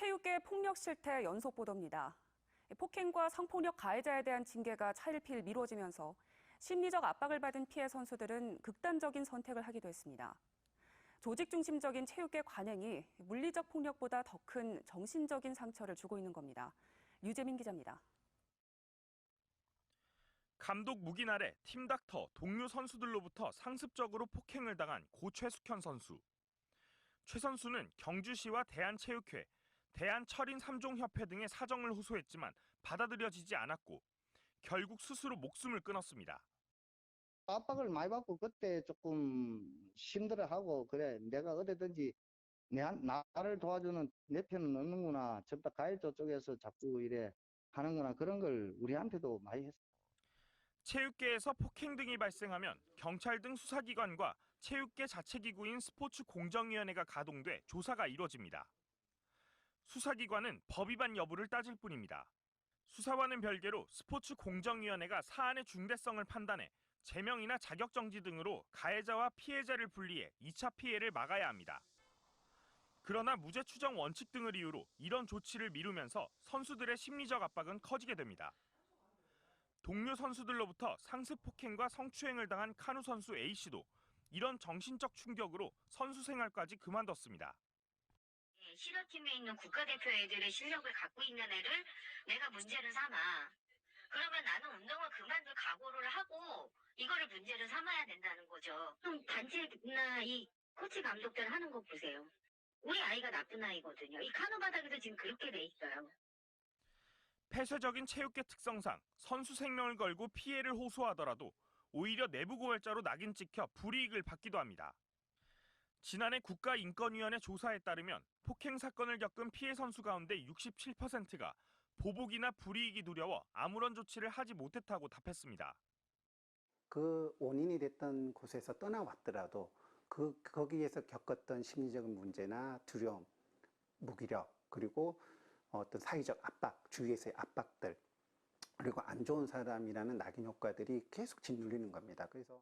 체육계 폭력 실태 연속 보도입니다. 폭행과 성폭력 가해자에 대한 징계가 차일피일 미뤄지면서 심리적 압박을 받은 피해 선수들은 극단적인 선택을 하기도 했습니다. 조직 중심적인 체육계 관행이 물리적 폭력보다 더 큰 정신적인 상처를 주고 있는 겁니다. 유재민 기자입니다. 감독 무기 아래 팀 닥터 동료 선수들로부터 상습적으로 폭행을 당한 고 최숙현 선수. 최 선수는 경주시와 대한체육회, 대한철인 3종 협회 등의 사정을 호소했지만 받아들여지지 않았고 결국 스스로 목숨을 끊었습니다. 압박을 많이 받고 그때 조금 힘들어하고 그래 내가 어디든지 내 한- 나를 도와주는 내 편은 없는구나 전부 다 가해자 쪽에서 자꾸 이래 하는구나 그런 걸 우리한테도 많이 했어. 체육계에서 폭행 등이 발생하면 경찰 등 수사기관과 체육계 자체기구인 스포츠 공정위원회가 가동돼 조사가 이뤄집니다. 수사기관은 법 위반 여부를 따질 뿐입니다. 수사와는 별개로 스포츠 공정위원회가 사안의 중대성을 판단해 제명이나 자격정지 등으로 가해자와 피해자를 분리해 2차 피해를 막아야 합니다. 그러나 무죄 추정 원칙 등을 이유로 이런 조치를 미루면서 선수들의 심리적 압박은 커지게 됩니다. 동료 선수들로부터 상습 폭행과 성추행을 당한 카누 선수 A씨도 이런 정신적 충격으로 선수 생활까지 그만뒀습니다. 예, 실업팀에 있는 국가대표 애들의 실력을 갖고 있는 애를 내가 문제를 삼아. 그러면 나는 운동을 그만둘 각오를 하고 이거를 문제를 삼아야 된다는 거죠. 좀 단체나 이 코치 감독들 하는 거 보세요. 우리 아이가 나쁜 아이거든요. 이 카누 바닥에도 지금 그렇게 돼 있어요. 폐쇄적인 체육계 특성상 선수 생명을 걸고 피해를 호소하더라도 오히려 내부 고발자로 낙인 찍혀 불이익을 받기도 합니다. 지난해 국가인권위원회 조사에 따르면 폭행 사건을 겪은 피해 선수 가운데 67%가 보복이나 불이익이 두려워 아무런 조치를 하지 못했다고 답했습니다. 그 원인이 됐던 곳에서 떠나왔더라도 그 거기에서 겪었던 심리적인 문제나 두려움, 무기력 그리고 어떤 사회적 압박, 주위에서의 압박들 그리고 안 좋은 사람이라는 낙인 효과들이 계속 짓눌리는 겁니다. 그래서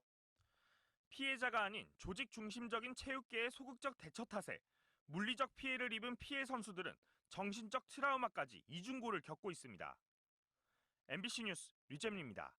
피해자가 아닌 조직 중심적인 체육계의 소극적 대처 탓에 물리적 피해를 입은 피해 선수들은 정신적 트라우마까지 이중고를 겪고 있습니다. MBC 뉴스 류잼입니다.